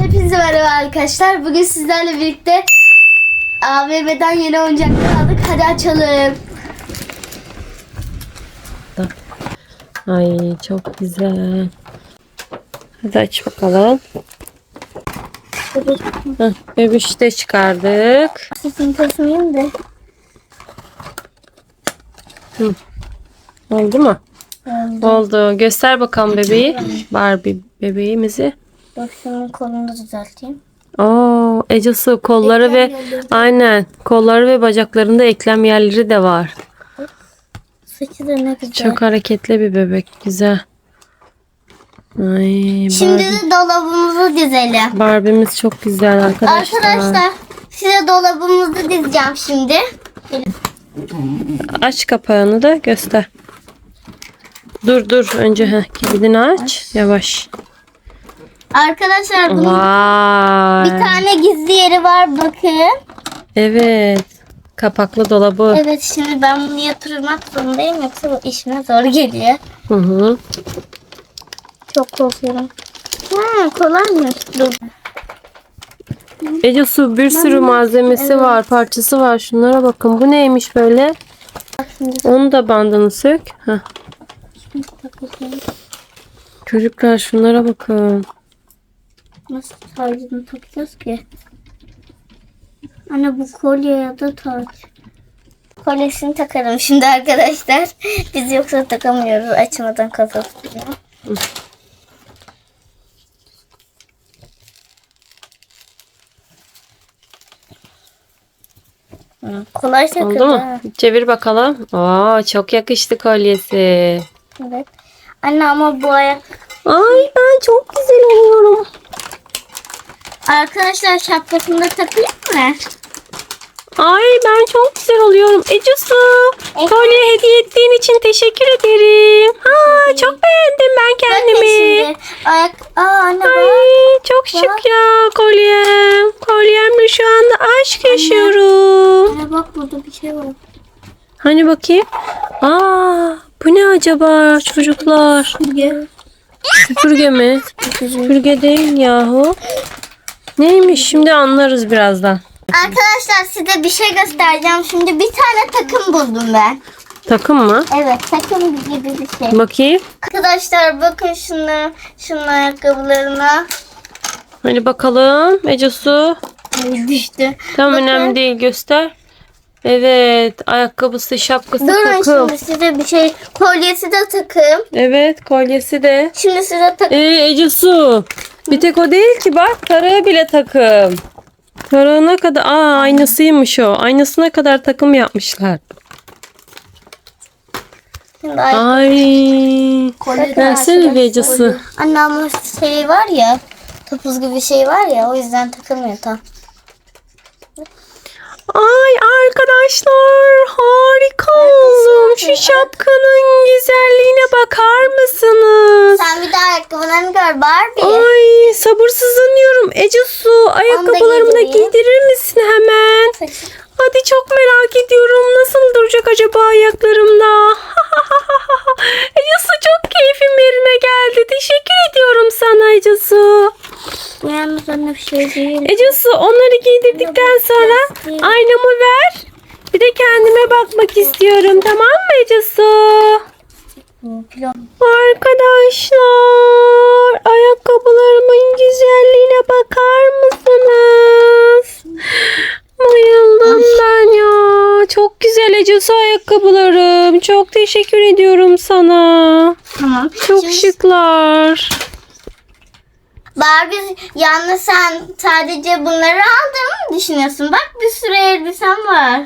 Hepinize merhaba arkadaşlar. Bugün sizlerle birlikte AVM'den yeni oyuncaklar aldık. Hadi açalım. Ay çok güzel. Hadi aç bakalım. Heh, de çıkardık. Sesini kesmeyeyim de. Oldu mu? Oldu. Göster bakalım bebeği. Barbie bebeğimizi. Bak şunun kolunu düzelteyim. Oo, Ecesi kolları Eklem ve yerleri aynen kolları ve bacaklarında eklem yerleri de var. Saçı da ne güzel. Çok hareketli bir bebek. Güzel. Ay, Şimdi Barbie. de dolabımızı dizelim. Barbie'miz çok güzel arkadaşlar. Arkadaşlar size dolabımızı dizeceğim şimdi. Aç kapağını da göster. Dur dur önce heh, kilidini aç. Yavaş. Arkadaşlar bunun Vay. bir tane gizli yeri var bakın. Evet. Kapaklı dolabı. Evet şimdi ben bunu yatırmak zorundayım yoksa bu işime zor geliyor. Hı hı. Çok korkuyorum. Ha, kolaymış. Dur. Ece su bir sürü malzemesi var, parçası var. Şunlara bakın. Bu neymiş böyle? Bak şimdi Onu da bandını sök. Heh. Çocuklar şunlara bakın. Nasıl tacını takacağız ki? Anne bu kolye ya da taç. Kolyesini takarım şimdi arkadaşlar. Biz yoksa takamıyoruz açmadan kafasını. Kolay takıldı. Oldu mu? Çevir bakalım. Oo, çok yakıştı kolyesi. Evet. Anne ama bu ayak Ay ben çok güzel oluyorum. Arkadaşlar şapkasını da takayım mı? Ay ben çok güzel oluyorum. Ece su. Kolye hediye ettiğin için teşekkür ederim. Ha çok beğendim ben kendimi. Ayak... Aa anne bak. Ay çok şık ya kolyem. Kolyemle şu anda aşk yaşıyorum. Anne bak burada bir şey var. Hani bakayım. Aa bu ne acaba çocuklar? Gel. Süpürge mi? Süpürge değil yahu. Neymiş şimdi anlarız birazdan. Arkadaşlar size bir şey göstereceğim. Şimdi bir tane takım buldum ben. Takım mı? Evet takım gibi bir şey. Bakayım. Arkadaşlar bakın şunların, şunun ayakkabılarına. Hadi bakalım Ece Su. Düştü. Tam Bakın. önemli değil göster. Evet ayakkabısı şapkası Durun takım. şimdi size bir şey. Kolyesi de takım. Evet kolyesi de. Şimdi size takım. Ee Ece Su. Bir tek o değil ki bak tarağı bile takım. Tarağına kadar aa aynasıymış o. Aynasına kadar takım yapmışlar. Şimdi ay- Ay. kolye Versene bir Ece Su. Anne ama şey var ya. Topuz gibi şey var ya o yüzden takılmıyor tam. Ay arkadaşlar harika oldum. Şu şapkanın güzelliğine bakar mısınız? Sen bir de ayakkabılarını gör Barbie. Ay sabırsızlanıyorum. Ece Su ayakkabılarımı da giydirir misin hemen? Hadi çok merak ediyorum. Nasıl duracak acaba ayaklarımda? Ece Su çok keyfim yerine geldi. Teşekkür ediyorum sana Ece Su. Yalnız anne bir şey değil. Ece Su onları giydirdikten sonra aynamı ver. Bir de kendime bakmak istiyorum. Tamam mı Ece Su? Bu kilo. Arkadaşlar ayakkabılarımın güzelliğine bakar mısınız? Bayıldım ben ya. Çok güzel Ece Su ayakkabılarım. Çok teşekkür ediyorum sana. Tamam. Çok Şimdi şıklar. Barbie yalnız sen sadece bunları aldığını mı düşünüyorsun? Bak bir sürü elbisen var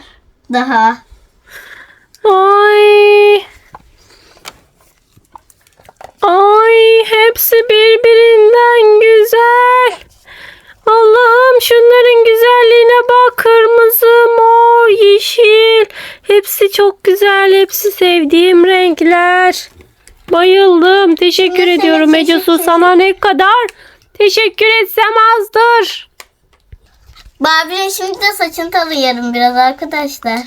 daha. Ay. Ay hepsi birbirinden güzel. Allah'ım şunların güzelliğine bak. Kırmızı, mor, yeşil. Hepsi çok güzel. Hepsi sevdiğim renkler. Bayıldım. Teşekkür ediyorum sana Ece Su. teşekkür- Sana ne kadar teşekkür etsem azdır. Barbie'nin şimdi de saçını tarayalım biraz arkadaşlar.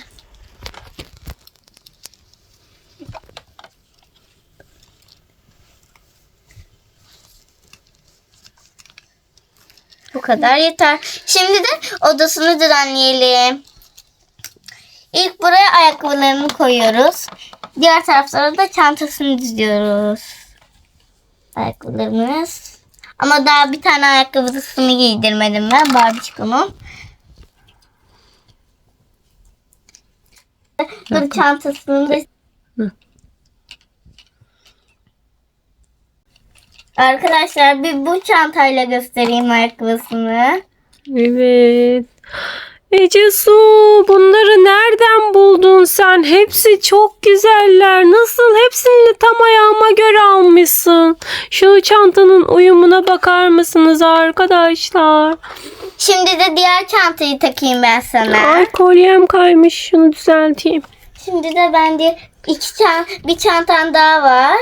Bu kadar yeter. Şimdi de odasını düzenleyelim. İlk buraya ayakkabılarını koyuyoruz. Diğer taraflara da çantasını diziyoruz. Ayakkabılarımız. Ama daha bir tane ayakkabısını giydirmedim ben Barbie'nin. Dur çantasını da Hı. Arkadaşlar bir bu çantayla göstereyim ayakkabısını. Evet. Ece Su bunları nereden buldun sen? Hepsi çok güzeller. Nasıl hepsini tam ayağıma göre almışsın. Şu çantanın uyumuna bakar mısınız arkadaşlar? Şimdi de diğer çantayı takayım ben sana. Ay kolyem kaymış. Şunu düzelteyim. Şimdi de bende iki çan bir çantam daha var.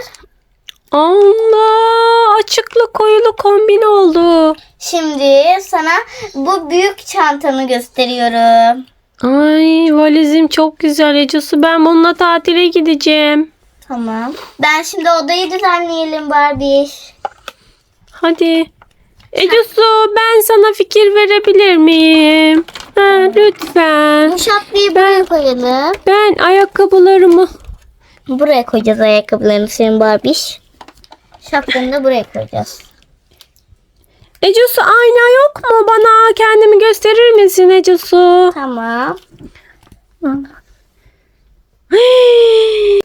Allah açıklı koyulu kombin oldu. Şimdi sana bu büyük çantanı gösteriyorum. Ay valizim çok güzel Ece Su. Ben bununla tatile gideceğim. Tamam. Ben şimdi odayı düzenleyelim Barbie. Hadi. Ece Su ben sana fikir verebilir miyim? Ha, lütfen. Bu şapkayı buraya koyalım. Ben ayakkabılarımı Buraya koyacağız ayakkabılarını senin Barbie. Şapkanı da buraya koyacağız. Ece Su ayna yok mu? Bana kendimi gösterir misin Ece Su? Tamam.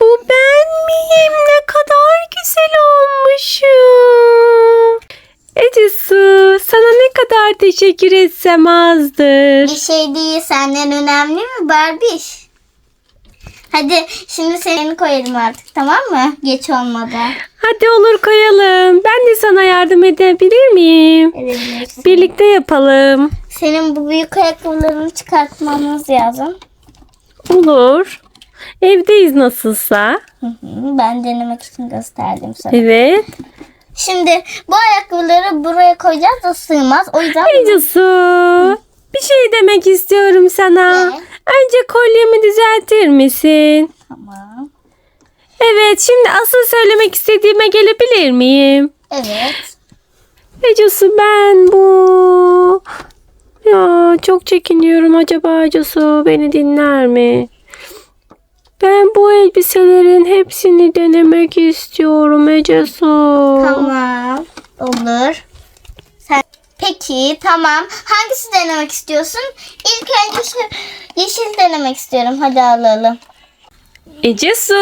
Bu ben miyim? Ne kadar güzel olmuşum. Ece Su sana ne kadar teşekkür etsem azdır. Bir şey değil senden önemli mi Barbie? Hadi şimdi seni koyalım artık tamam mı? Geç olmadan. Hadi olur koyalım. Ben de sana yardım edebilir miyim? Edebilirsin. Birlikte yapalım. Senin bu büyük ayakkabılarını çıkartmamız lazım. Olur. Evdeyiz nasılsa. Hı hı, Ben denemek için gösterdim sana. Evet. Şimdi bu ayakkabıları buraya koyacağız da sığmaz. O yüzden Su. Bir şey demek istiyorum sana. Ne? Önce kolyemi düzeltir misin? tamam. Evet şimdi asıl söylemek istediğime gelebilir miyim? Evet. Ece Su ben bu. Ya çok çekiniyorum acaba Ece Su beni dinler mi? Ben bu elbiselerin hepsini denemek istiyorum Ece Su. Tamam. Olur. Peki tamam. Hangisi denemek istiyorsun? İlk önce şu yeşil denemek istiyorum. Hadi alalım. Ece Su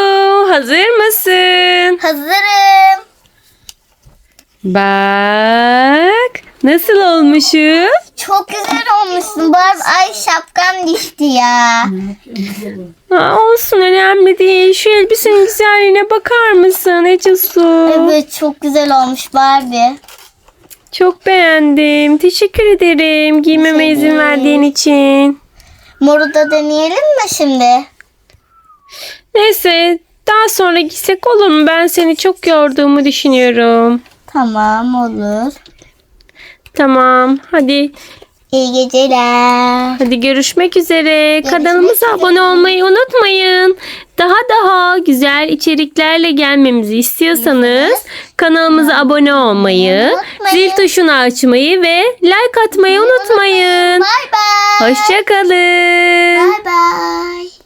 hazır mısın? Hazırım. Bak nasıl olmuşum? Çok güzel olmuşsun. Barb ay şapkam düştü ya. Ha, olsun önemli değil. Şu elbisenin güzelliğine bakar mısın Ece Su? Evet çok güzel olmuş Barbie. Çok beğendim. Teşekkür ederim giymeme Teşekkür izin verdiğin için. Moru da deneyelim mi şimdi? Neyse daha sonra gitsek olur mu? Ben seni çok yorduğumu düşünüyorum. Tamam olur. Tamam hadi İyi geceler. hadi görüşmek üzere. Kanalımıza üzere. abone olmayı unutmayın. Daha daha güzel içeriklerle gelmemizi istiyorsanız kanalımıza abone olmayı, zil tuşunu açmayı ve like atmayı unutmayın. Hoşçakalın. Bye bye.